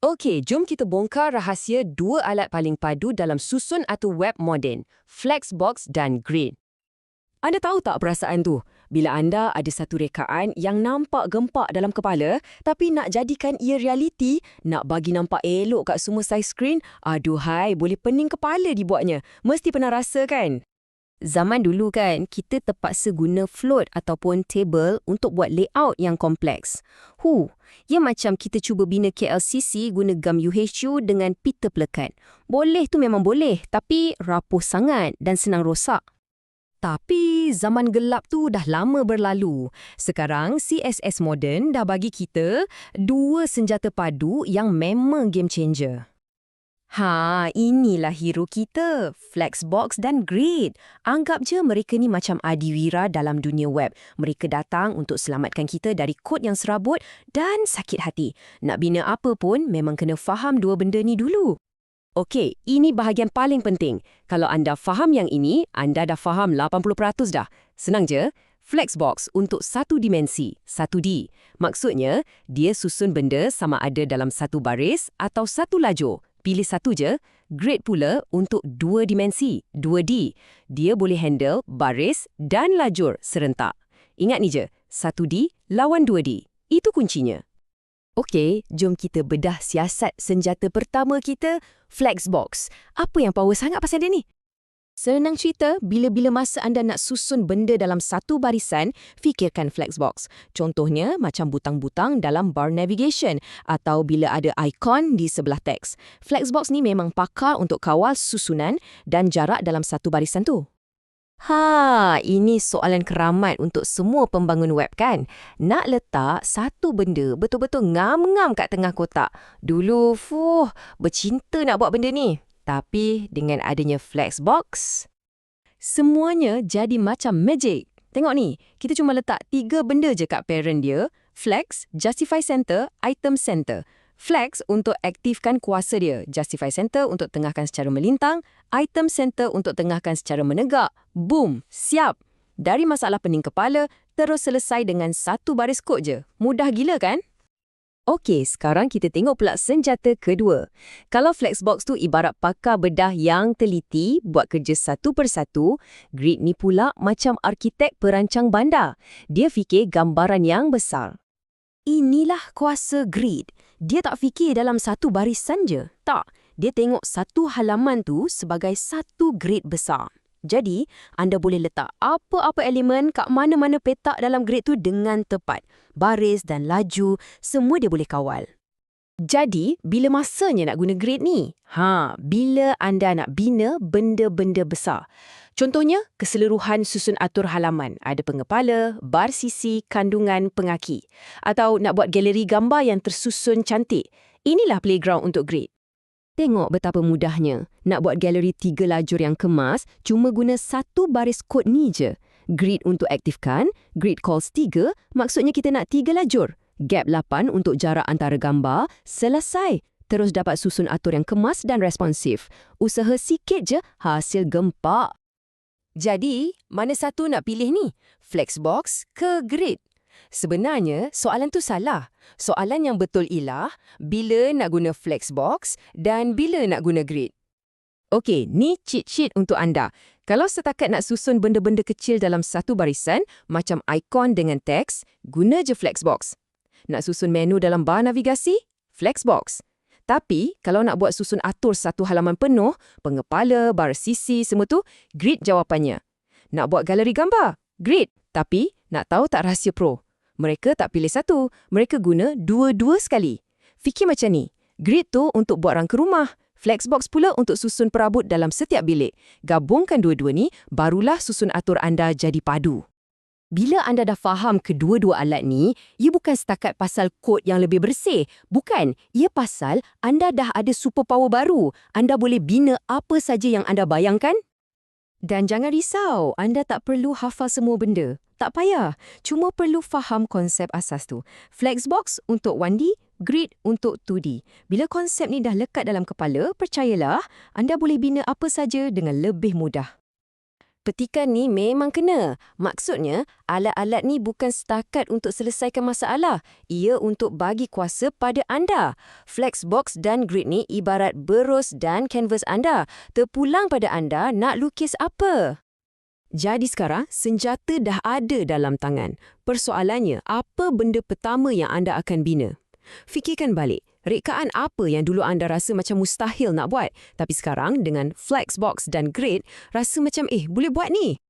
Okey, jom kita bongkar rahsia dua alat paling padu dalam susun atau web moden, Flexbox dan Grid. Anda tahu tak perasaan tu? Bila anda ada satu rekaan yang nampak gempak dalam kepala, tapi nak jadikan ia realiti, nak bagi nampak elok kat semua saiz skrin, aduhai, boleh pening kepala dibuatnya. Mesti pernah rasa kan? Zaman dulu kan, kita terpaksa guna float ataupun table untuk buat layout yang kompleks. Hu, ia macam kita cuba bina KLCC guna gam UHU dengan pita pelekat. Boleh tu memang boleh, tapi rapuh sangat dan senang rosak. Tapi zaman gelap tu dah lama berlalu. Sekarang CSS Modern dah bagi kita dua senjata padu yang memang game changer. Ha, inilah hero kita, Flexbox dan Grid. Anggap je mereka ni macam adiwira dalam dunia web. Mereka datang untuk selamatkan kita dari kod yang serabut dan sakit hati. Nak bina apa pun, memang kena faham dua benda ni dulu. Okey, ini bahagian paling penting. Kalau anda faham yang ini, anda dah faham 80% dah. Senang je. Flexbox untuk satu dimensi, 1D. Maksudnya, dia susun benda sama ada dalam satu baris atau satu lajur pilih satu je, Grid pula untuk dua dimensi, 2D. Dia boleh handle baris dan lajur serentak. Ingat ni je, 1D lawan 2D. Itu kuncinya. Okey, jom kita bedah siasat senjata pertama kita, Flexbox. Apa yang power sangat pasal dia ni? Senang cerita, bila-bila masa anda nak susun benda dalam satu barisan, fikirkan Flexbox. Contohnya, macam butang-butang dalam bar navigation atau bila ada ikon di sebelah teks. Flexbox ni memang pakar untuk kawal susunan dan jarak dalam satu barisan tu. Ha, ini soalan keramat untuk semua pembangun web kan? Nak letak satu benda betul-betul ngam-ngam kat tengah kotak. Dulu, fuh, bercinta nak buat benda ni. Tapi dengan adanya Flexbox, semuanya jadi macam magic. Tengok ni, kita cuma letak tiga benda je kat parent dia, Flex, Justify Center, Item Center. Flex untuk aktifkan kuasa dia, Justify Center untuk tengahkan secara melintang, Item Center untuk tengahkan secara menegak. Boom, siap. Dari masalah pening kepala, terus selesai dengan satu baris kod je. Mudah gila kan? Okey, sekarang kita tengok pula senjata kedua. Kalau Flexbox tu ibarat pakar bedah yang teliti buat kerja satu persatu, Grid ni pula macam arkitek perancang bandar. Dia fikir gambaran yang besar. Inilah kuasa Grid. Dia tak fikir dalam satu barisan je. Tak, dia tengok satu halaman tu sebagai satu grid besar. Jadi, anda boleh letak apa-apa elemen kat mana-mana petak dalam grid tu dengan tepat. Baris dan laju, semua dia boleh kawal. Jadi, bila masanya nak guna grid ni? Ha, bila anda nak bina benda-benda besar. Contohnya, keseluruhan susun atur halaman. Ada pengepala, bar sisi, kandungan, pengaki. Atau nak buat galeri gambar yang tersusun cantik. Inilah playground untuk grid. Tengok betapa mudahnya. Nak buat galeri tiga lajur yang kemas, cuma guna satu baris kod ni je. Grid untuk aktifkan, grid calls tiga, maksudnya kita nak tiga lajur. Gap lapan untuk jarak antara gambar, selesai. Terus dapat susun atur yang kemas dan responsif. Usaha sikit je, hasil gempak. Jadi, mana satu nak pilih ni? Flexbox ke grid? Sebenarnya, soalan tu salah. Soalan yang betul ialah bila nak guna Flexbox dan bila nak guna Grid. Okey, ni cheat sheet untuk anda. Kalau setakat nak susun benda-benda kecil dalam satu barisan, macam ikon dengan teks, guna je Flexbox. Nak susun menu dalam bar navigasi? Flexbox. Tapi, kalau nak buat susun atur satu halaman penuh, pengepala, bar sisi, semua tu, Grid jawapannya. Nak buat galeri gambar? Grid. Tapi, nak tahu tak rahsia pro? Mereka tak pilih satu, mereka guna dua-dua sekali. Fikir macam ni, grid tu untuk buat rangka rumah, Flexbox pula untuk susun perabot dalam setiap bilik. Gabungkan dua-dua ni, barulah susun atur anda jadi padu. Bila anda dah faham kedua-dua alat ni, ia bukan setakat pasal kod yang lebih bersih. Bukan, ia pasal anda dah ada superpower baru. Anda boleh bina apa saja yang anda bayangkan. Dan jangan risau, anda tak perlu hafal semua benda. Tak payah, cuma perlu faham konsep asas tu. Flexbox untuk 1D, grid untuk 2D. Bila konsep ni dah lekat dalam kepala, percayalah, anda boleh bina apa saja dengan lebih mudah. Petikan ni memang kena. Maksudnya, alat-alat ni bukan setakat untuk selesaikan masalah. Ia untuk bagi kuasa pada anda. Flexbox dan grid ni ibarat berus dan kanvas anda. Terpulang pada anda nak lukis apa. Jadi sekarang, senjata dah ada dalam tangan. Persoalannya, apa benda pertama yang anda akan bina? Fikirkan balik, rekaan apa yang dulu anda rasa macam mustahil nak buat, tapi sekarang dengan Flexbox dan Grid, rasa macam eh, boleh buat ni.